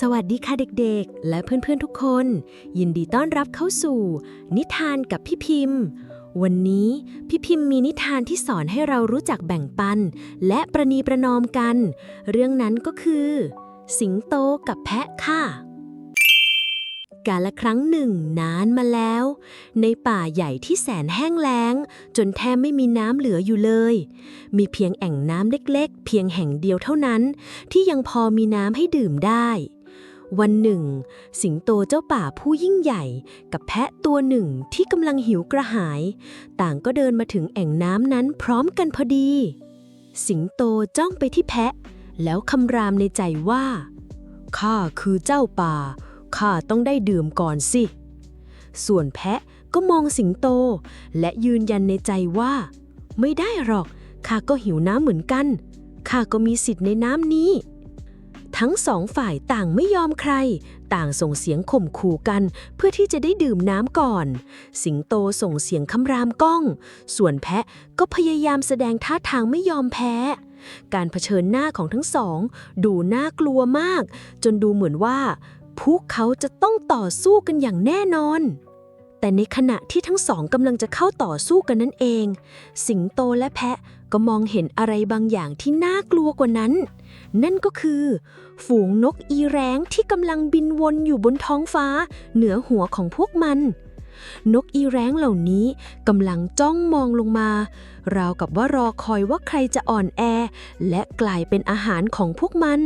สวัสดีค่ะเด็กๆ และเพื่อนๆทุกคน ยินดีต้อนรับเข้าสู่ นิทานกับพี่พิมพ์ วันนี้พี่พิมพ์มีนิทานที่สอนให้เรารู้จักแบ่งปัน และประนีประนอมกัน เรื่องนั้นก็คือ สิงโตกับแพะค่ะ กาละครั้งหนึ่งนานมาแล้ว ในป่าใหญ่ที่แสนแห้งแล้ง จนแทบไม่มีน้ำเหลืออยู่เลย มีเพียงแอ่งน้ำเล็กๆ เพียงแห่งเดียวเท่านั้น ที่ยังพอมีน้ำให้ดื่มได้ วันหนึ่ง สิงโตเจ้าป่าผู้ยิ่งใหญ่ กับแพะตัวหนึ่งที่กำลังหิวกระหาย ต่างก็เดินมาถึงแอ่งน้ำนั้นพร้อมกันพอดี สิงโตจ้องไปที่แพะ แล้วคำรามในใจว่าข้าคือเจ้าป่าข้าต้องได้ดื่มก่อนสิ ส่วนแพะก็มองสิงโต และยืนยันในใจว่า ไม่ได้หรอกข้าก็หิวน้ำเหมือนกันข้าก็มีสิทธิ์ในน้ำนี้ ทั้งสองฝ่ายต่างไม่ยอมใคร ต่างส่งเสียงข่มขู่กัน เพื่อที่จะได้ดื่มน้ำก่อน สิงโตส่งเสียงคำรามก้อง ส่วนแพะก็พยายามแสดงท่าทางไม่ยอมแพ้ การเผชิญหน้าของทั้งสอง ดูน่ากลัวมาก จนดูเหมือนว่า พวกเขาจะต้องต่อสู้กันอย่างแน่นอน แต่ในขณะที่ทั้งสองกำลังจะเข้าต่อสู้กันนั่นเอง สิงโตและแพะก็มองเห็นอะไรบางอย่างที่น่ากลัวกว่านั้น นั่นก็คือ ฝูงนกอีแร้งที่กำลังบินวนอยู่บนท้องฟ้า เหนือหัวของพวกมัน นกอีแร้งเหล่านี้กำลังจ้องมองลงมา ราวกับว่ารอคอยว่าใครจะอ่อนแอ และกลายเป็นอาหารของพวกมัน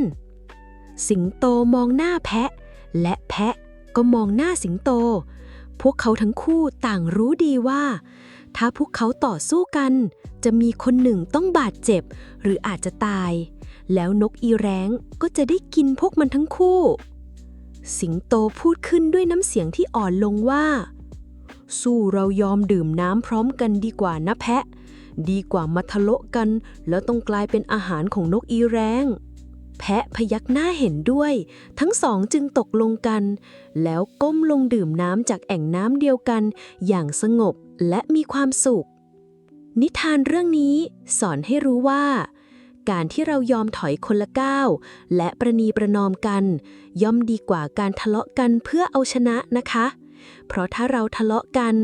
สิงโตมองหน้าแพะ และแพะก็มองหน้าสิงโต พวกเขาทั้งคู่ต่างรู้ดีว่า ถ้าพวกเขาต่อสู้กัน จะมีคนหนึ่งต้องบาดเจ็บ หรืออาจจะตาย แล้วนกอีแร้งก็จะได้กินพวกมันทั้งคู่ สิงโตพูดขึ้นด้วยน้ำเสียงที่อ่อนลงว่า สู้เรายอมดื่มน้ำพร้อมกันดีกว่านะแพะ ดีกว่ามาทะเลาะกัน แล้วต้องกลายเป็นอาหารของนกอีแร้ง แพะพยักหน้าเห็นด้วย ทั้งสองจึงตกลงกัน แล้วก้มลงดื่มน้ำจากแอ่งน้ำเดียวกัน อย่างสงบและมีความสุข นิทานเรื่องนี้สอนให้รู้ว่า การที่เรายอมถอยคนละก้าวและประนีประนอมกัน ย่อมดีกว่าการทะเลาะกันเพื่อเอาชนะนะคะ เพราะถ้าเราทะเลาะกัน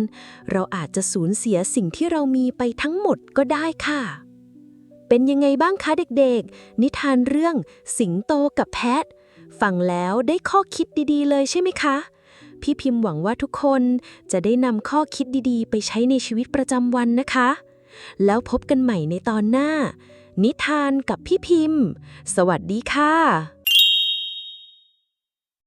เราอาจจะสูญเสียสิ่งที่เรามีไปทั้งหมดก็ได้ค่ะ เป็นยังไงบ้างคะเด็กๆ นิทานเรื่องสิงโตกับแพะ ฟังแล้วได้ข้อคิดดีๆ เลยใช่ไหมคะ พี่พิมพ์หวังว่าทุกคนจะได้นำข้อคิดดีๆ ไปใช้ในชีวิตประจำวันนะคะ แล้วพบกันใหม่ในตอนหน้า นิทานกับพี่พิมพ์ สวัสดีค่ะ